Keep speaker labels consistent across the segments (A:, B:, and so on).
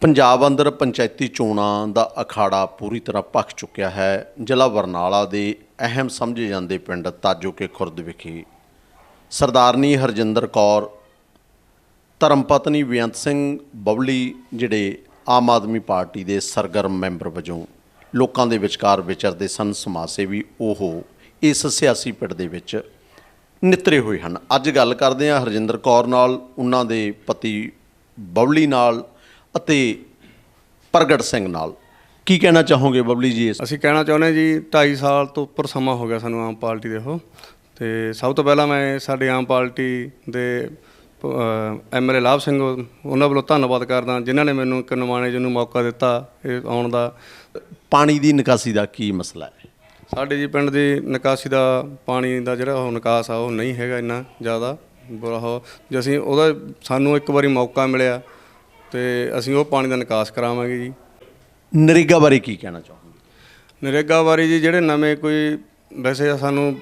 A: ਪੰਜਾਬ ਅੰਦਰ ਪੰਚਾਇਤੀ ਚੋਣਾਂ ਦਾ ਅਖਾੜਾ ਪੂਰੀ ਤਰ੍ਹਾਂ ਭਖ ਚੁੱਕਿਆ ਹੈ। ਜ਼ਿਲ੍ਹਾ ਬਰਨਾਲਾ ਦੇ ਅਹਿਮ ਸਮਝੇ ਜਾਂਦੇ ਪਿੰਡ ਤਾਜੋ ਕੇ ਖੁਰਦ ਵਿਖੇ ਸਰਦਾਰਨੀ ਹਰਜਿੰਦਰ ਕੌਰ, ਧਰਮਪਤਨੀ ਬੇਅੰਤ ਸਿੰਘ ਬਬਲੀ ਜਿਹੜੇ ਆਮ ਆਦਮੀ ਪਾਰਟੀ ਦੇ ਸਰਗਰਮ ਮੈਂਬਰ ਵਜੋਂ ਲੋਕਾਂ ਦੇ ਵਿਚਕਾਰ ਵਿਚਰਦੇ ਸਨ, ਸਮਾਜ ਸੇਵੀ ਉਹ ਇਸ ਸਿਆਸੀ ਪਿੰਡ ਦੇ ਵਿੱਚ ਨਿਤਰੇ ਹੋਏ ਹਨ। ਅੱਜ ਗੱਲ ਕਰਦੇ ਹਾਂ ਹਰਜਿੰਦਰ ਕੌਰ ਨਾਲ, ਉਹਨਾਂ ਦੇ ਪਤੀ ਬਬਲੀ ਨਾਲ। ਅਤੇ ਪ੍ਰਗਟ ਸਿੰਘ ਨਾਲ। ਕੀ ਕਹਿਣਾ ਚਾਹੋਗੇ ਬਬਲੀ ਜੀ
B: ਅਸੀਂ ਕਹਿਣਾ ਚਾਹੁੰਦੇ ਜੀ 2.5 ਸਾਲ ਤੋਂ ਉੱਪਰ ਸਮਾਂ ਹੋ ਗਿਆ ਸਾਨੂੰ ਆਮ ਪਾਰਟੀ ਦੇ ਉਹ। ਤੇ ਸਭ ਤੋਂ ਪਹਿਲਾਂ ਮੈਂ ਸਾਡੇ ਆਮ ਪਾਰਟੀ ਦੇ ਐਮਐਲਏ ਲਾਭ ਸਿੰਘ ਉਹਨਾਂ ਵੱਲੋਂ ਧੰਨਵਾਦ ਕਰਦਾ ਜਿਨ੍ਹਾਂ ਨੇ ਮੈਨੂੰ ਇੱਕ ਨਵਾਣੇ ਜਿਹਨੂੰ ਮੌਕਾ ਦਿੱਤਾ ਇਹ ਆਉਣ ਦਾ।
A: ਪਾਣੀ ਦੀ ਨਿਕਾਸੀ ਦਾ ਕੀ ਮਸਲਾ ਹੈ?
B: ਸਾਡੇ ਜੀ ਪਿੰਡ ਦੀ ਨਿਕਾਸੀ ਦਾ ਪਾਣੀ ਦਾ ਜਿਹੜਾ ਉਹ ਨਿਕਾਸ ਆ ਉਹ ਨਹੀਂ ਹੈਗਾ ਇੰਨਾ ਜ਼ਿਆਦਾ ਬੁਰਾ ਹੋ ਜੇ ਅਸੀਂ ਉਹਦਾ ਸਾਨੂੰ ਇੱਕ ਵਾਰੀ ਮੌਕਾ ਮਿਲਿਆ ਤੇ ਅਸੀਂ ਉਹ ਪਾਣੀ ਦਾ ਨਿਕਾਸ ਕਰਾਵਾਂਗੇ ਜੀ।
A: ਨਰੇਗਾ ਬਾਰੇ ਕੀ ਕਹਿਣਾ ਚਾਹੋਗੇ?
B: ਨਰੇਗਾ ਬਾਰੇ ਜੀ ਜਿਹੜੇ ਨਵੇਂ ਕੋਈ ਵੈਸੇ ਸਾਨੂੰ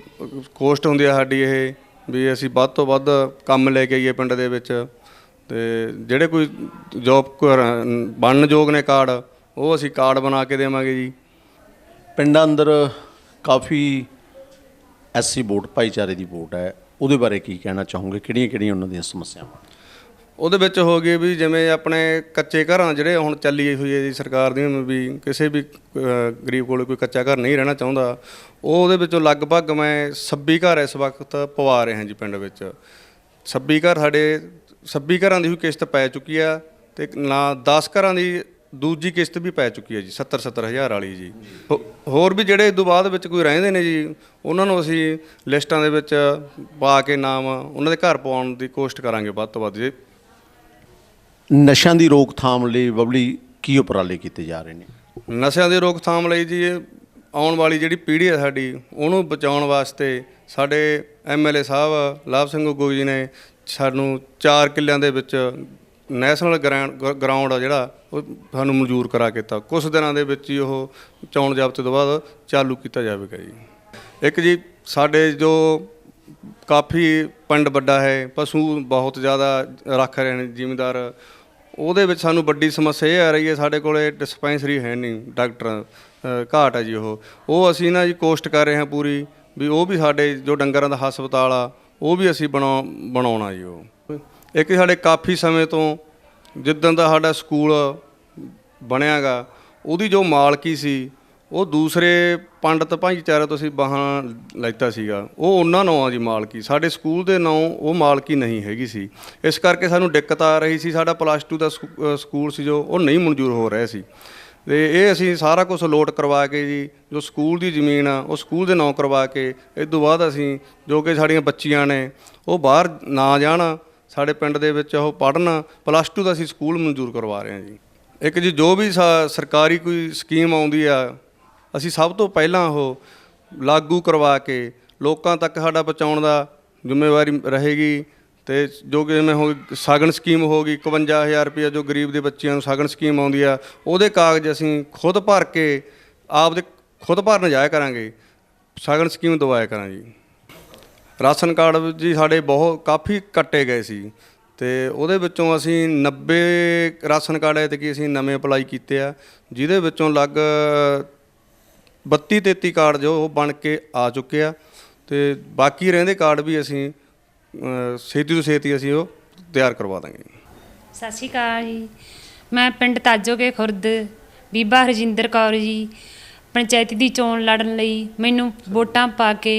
B: ਕੋਸਟ ਹੁੰਦੀ ਆ ਸਾਡੀ ਇਹ ਵੀ ਅਸੀਂ ਵੱਧ ਤੋਂ ਵੱਧ ਕੰਮ ਲੈ ਕੇ ਆਈਏ ਪਿੰਡ ਦੇ ਵਿੱਚ। ਤੇ ਜਿਹੜੇ ਕੋਈ ਜੋਬ ਬਣਨਯੋਗ ਨੇ ਕਾਰਡ ਉਹ ਅਸੀਂ ਕਾਰਡ ਬਣਾ ਕੇ ਦੇਵਾਂਗੇ ਜੀ।
A: ਪਿੰਡਾਂ ਅੰਦਰ ਕਾਫੀ ਐਸਸੀ ਵੋਟ ਭਾਈਚਾਰੇ ਦੀ ਵੋਟ ਹੈ। ਉਹਦੇ ਬਾਰੇ ਕੀ ਕਹਿਣਾ ਚਾਹੋਗੇ? ਕਿਹੜੀਆਂ ਕਿਹੜੀਆਂ ਉਹਨਾਂ ਦੀਆਂ ਸਮੱਸਿਆਵਾਂ?
B: ਉਹਦੇ ਵਿੱਚ ਹੋ ਗਈ ਵੀ ਜਿਵੇਂ ਆਪਣੇ ਕੱਚੇ ਘਰਾਂ ਜਿਹੜੇ ਹੁਣ ਚੱਲੀ ਹੋਈ ਹੈ ਜੀ ਸਰਕਾਰ ਦੀ ਵੀ ਕਿਸੇ ਵੀ ਗਰੀਬ ਕੋਲ ਕੋਈ ਕੱਚਾ ਘਰ ਨਹੀਂ ਰਹਿਣਾ ਚਾਹੁੰਦਾ, ਉਹ ਉਹਦੇ ਵਿੱਚੋਂ ਲਗਭਗ ਮੈਂ 26 ਘਰ ਇਸ ਵਕਤ ਪਵਾ ਰਿਹਾ ਜੀ ਪਿੰਡ ਵਿੱਚ। 26 ਘਰ ਸਾਡੇ 26 ਘਰਾਂ ਦੀ ਵੀ ਕਿਸ਼ਤ ਪੈ ਚੁੱਕੀ ਆ ਤੇ ਨਾ 10 ਘਰਾਂ ਦੀ ਦੂਜੀ ਕਿਸ਼ਤ ਵੀ ਪੈ ਚੁੱਕੀ ਹੈ ਜੀ 70 70 ਹਜ਼ਾਰ ਵਾਲੀ ਜੀ। ਹੋ- ਹੋਰ ਵੀ ਜਿਹੜੇ ਤੋਂ ਬਾਅਦ ਵਿੱਚ ਕੋਈ ਰਹਿੰਦੇ ਨੇ ਜੀ, ਉਹਨਾਂ ਨੂੰ ਅਸੀਂ ਲਿਸਟਾਂ ਦੇ ਵਿੱਚ ਪਾ ਕੇ ਨਾਮ ਉਹਨਾਂ ਦੇ ਘਰ ਪਾਉਣ ਦੀ ਕੋਸ਼ਿਸ਼ ਕਰਾਂਗੇ ਵੱਧ ਤੋਂ ਵੱਧ। ਜੀ
A: ਨਸ਼ਿਆਂ ਦੀ ਰੋਕਥਾਮ ਲਈ ਬਬਲੀ ਕੀ ਉਪਰਾਲੇ ਕੀਤੇ ਜਾ ਰਹੇ ਨੇ?
B: ਨਸ਼ਿਆਂ ਦੀ ਰੋਕਥਾਮ ਲਈ ਜੀ ਇਹ ਆਉਣ ਵਾਲੀ ਜਿਹੜੀ ਪੀੜ੍ਹੀ ਹੈ ਸਾਡੀ, ਉਹਨੂੰ ਬਚਾਉਣ ਵਾਸਤੇ ਸਾਡੇ ਐਮਐਲਏ ਸਾਹਿਬ, ਲਾਭ ਸਿੰਘ ਗੋਗੀ ਜੀ ਨੇ ਸਾਨੂੰ 4 ਕਿੱਲਿਆਂ ਦੇ ਵਿੱਚ ਨੈਸ਼ਨਲ ਗਰਾਊਂਡ ਆ ਜਿਹੜਾ, ਉਹ ਸਾਨੂੰ ਮਨਜ਼ੂਰ ਕਰਾ ਕੇ ਤਾ ਕੁਝ ਦਿਨਾਂ ਦੇ ਵਿੱਚ ਹੀ ਉਹ ਚੋਣ ਜ਼ਾਬਤੇ ਤੋਂ ਬਾਅਦ ਚਾਲੂ ਕੀਤਾ ਜਾਵੇਗਾ ਜੀ। ਇੱਕ ਜੀ, ਸਾਡੇ ਜੋ ਕਾਫੀ ਪਿੰਡ ਵੱਡਾ ਹੈ, ਪਸ਼ੂ ਬਹੁਤ ਜ਼ਿਆਦਾ ਰੱਖ ਰਹੇ ਨੇ, ਜ਼ਿਮੀਂਦਾਰ ਉਹਦੇ ਵਿੱਚ ਸਾਨੂੰ ਵੱਡੀ ਸਮੱਸਿਆ ਇਹ ਆ ਰਹੀ ਹੈ, ਸਾਡੇ ਕੋਲੇ ਡਿਸਪੈਂਸਰੀ ਹੈ ਨਹੀਂ, ਡਾਕਟਰਾਂ ਘਾਟ ਹੈ ਜੀ ਉਹ। ਉਹ ਅਸੀਂ ਨਾ ਜੀ ਕੋਸ਼ਟ ਕਰ ਰਹੇ ਹਾਂ ਪੂਰੀ, ਵੀ ਉਹ ਵੀ ਸਾਡੇ ਜੋ ਡੰਗਰਾਂ ਦਾ ਹਸਪਤਾਲ ਆ, ਉਹ ਵੀ ਅਸੀਂ ਬਣਾ ਬਣਾਉਣਾ ਜੀ ਉਹ। ਇੱਕ ਸਾਡੇ ਕਾਫੀ ਸਮੇਂ ਤੋਂ ਜਿੱਦਣ ਦਾ ਸਾਡਾ ਸਕੂਲ ਬਣਿਆਗਾ, ਉਹਦੀ ਜੋ ਮਾਲਕੀ ਸੀ ਉਹ ਦੂਸਰੇ ਪੰਡਤ ਭਾਈਚਾਰਾ ਤੋਂ ਅਸੀਂ ਬਾਹਾਂ ਲੈਤਾ ਸੀਗਾ। ਉਹ ਉਹਨਾਂ ਨੂੰ ਆ ਜੀ ਮਾਲਕੀ। ਸਾਡੇ ਸਕੂਲ ਦੇ ਨਾਂ ਉਹ ਮਾਲਕੀ ਨਹੀਂ ਹੈਗੀ ਸੀ। ਇਸ ਕਰਕੇ ਸਾਨੂੰ ਦਿੱਕਤ ਆ ਰਹੀ ਸੀ। ਸਾਡਾ ਪਲੱਸ 2 ਦਾ ਸਕੂ- ਸਕੂਲ ਸੀ ਜੋ ਉਹ ਨਹੀਂ ਮਨਜ਼ੂਰ ਹੋ ਰਿਹਾ ਸੀ। ਤੇ ਇਹ ਅਸੀਂ ਸਾਰਾ ਕੁਝ ਲੋਟ ਕਰਵਾ ਕੇ ਜੀ, ਜੋ ਸਕੂਲ ਦੀ ਜ਼ਮੀਨ ਆ, ਉਹ ਸਕੂਲ ਦੇ ਨਾਂ ਕਰਵਾ ਕੇ, ਇਸ ਤੋਂ ਬਾਅਦ ਅਸੀਂ ਜੋ ਕਿ ਸਾਡੀਆਂ ਬੱਚੀਆਂ ਨੇ, ਉਹ ਬਾਹਰ ਨਾ ਜਾਣ, ਸਾਡੇ ਪਿੰਡ ਦੇ ਵਿੱਚ ਉਹ ਪੜਨ ਪਲੱਸ 2 ਦਾ ਅਸੀਂ ਸਕੂਲ ਮਨਜ਼ੂਰ ਕਰਵਾ ਰਹੇ ਹਾਂ ਜੀ। ਇੱਕ ਜੀ ਜੋ ਵੀ ਸਾ- ਸਰਕਾਰੀ ਕੋਈ ਸਕੀਮ ਆਉਂਦੀ ਆ ਅਸੀਂ ਸਭ ਤੋਂ ਪਹਿਲਾਂ ਉਹ ਲਾਗੂ ਕਰਵਾ ਕੇ ਲੋਕਾਂ ਤੱਕ ਸਾਡਾ ਪਹੁੰਚਾਉਣ ਦਾ ਜ਼ਿੰਮੇਵਾਰੀ ਰਹੇਗੀ ਤੇ ਜੋ ਕਿ ਜਿਵੇਂ ਹੋ ਗਈ ਸਾਗਣ ਸਕੀਮ ਹੋ ਗਈ 51000 ਰੁਪਏ ਜੋ ਗਰੀਬ ਦੇ ਬੱਚਿਆਂ ਨੂੰ ਸਾਗਣ ਸਕੀਮ ਆਉਂਦੀ ਆ, ਉਹਦੇ ਕਾਗਜ਼ ਅਸੀਂ ਖੁਦ ਭਰ ਕੇ ਆਪ ਦੇ ਖੁਦ ਭਰਨ ਜਾਇਆ ਕਰਾਂਗੇ। ਸਾਗਣ ਸਕੀਮ ਦਵਾਇਆ ਕਰਾਂ ਜੀ। ਰਾਸ਼ਨ ਕਾਰਡ ਜੀ ਸਾਡੇ ਬਹੁਤ ਕਾਫੀ ਕੱਟੇ ਗਏ ਸੀ ਤੇ ਉਹਦੇ ਵਿੱਚੋਂ ਅਸੀਂ 90 ਰਾਸ਼ਨ ਕਾਰਡ ਹੈ ਤੇ ਕੀ ਅਸੀਂ ਨਵੇਂ ਅਪਲਾਈ ਕੀਤੇ ਆ, ਜਿਹਦੇ ਵਿੱਚੋਂ ਲੱਗ 32 33 ਕਾਰਡ ਜੋ ਉਹ ਬਣ ਕੇ ਆ ਚੁੱਕੇ ਆ ਤੇ ਬਾਕੀ ਰਹਿੰਦੇ ਕਾਰਡ ਵੀ ਅਸੀਂ ਛੇਤੀ ਤੋਂ ਛੇਤੀ ਅਸੀਂ ਉਹ ਤਿਆਰ ਕਰਵਾ ਦਾਂਗੇ।
C: ਸਤਿ ਸ਼੍ਰੀ ਅਕਾਲ ਜੀ। ਮੈਂ ਪਿੰਡ ਤਾਜੋਕੇ ਖੁਰਦ ਬੀਬਾ ਹਰਜਿੰਦਰ ਕੌਰ ਜੀ। ਪੰਚਾਇਤ ਦੀ ਚੋਣ ਲੜਨ ਲਈ ਮੈਨੂੰ ਵੋਟਾਂ ਪਾ ਕੇ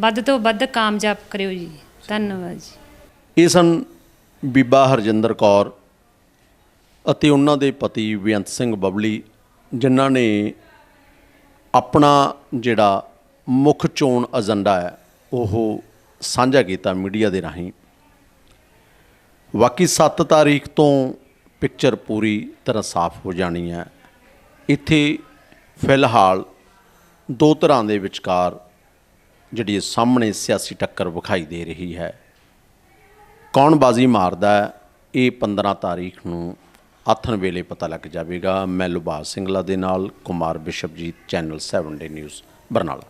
C: ਵੱਧ ਤੋਂ ਵੱਧ ਕਾਮਯਾਬ ਕਰਿਓ ਜੀ। ਧੰਨਵਾਦ ਜੀ।
A: ਇਹ ਸਨ ਬੀਬਾ ਹਰਜਿੰਦਰ ਕੌਰ ਅਤੇ ਉਹਨਾਂ ਦੇ ਪਤੀ ਬੇਅੰਤ ਸਿੰਘ ਬਬਲੀ ਜਿਨ੍ਹਾਂ ਨੇ ਆਪਣਾ ਜਿਹੜਾ ਮੁੱਖ ਚੋਣ ਏਜੰਡਾ ਹੈ, ਉਹ ਸਾਂਝਾ ਕੀਤਾ ਮੀਡੀਆ ਦੇ ਰਾਹੀਂ। ਬਾਕੀ 7 ਤਾਰੀਖ ਤੋਂ ਪਿਕਚਰ ਪੂਰੀ ਤਰ੍ਹਾਂ ਸਾਫ਼ ਹੋ ਜਾਣੀ ਹੈ। ਇੱਥੇ ਫਿਲਹਾਲ ਦੋ ਤਰ੍ਹਾਂ ਦੇ ਵਿਚਕਾਰ ਜਿਹੜੀ ਸਾਹਮਣੇ ਸਿਆਸੀ ਟੱਕਰ ਵਿਖਾਈ ਦੇ ਰਹੀ ਹੈ। ਕੌਣ ਬਾਜ਼ੀ ਮਾਰਦਾ ਇਹ 15 ਤਾਰੀਖ ਨੂੰ ਆਥਣ ਵੇਲੇ ਪਤਾ ਲੱਗ ਜਾਵੇਗਾ। ਮੈਂ ਲੁਬਾਸ ਸਿੰਘਲਾ ਦੇ ਨਾਲ, Kumar Bishapjit, channel 7 day news, Barnala.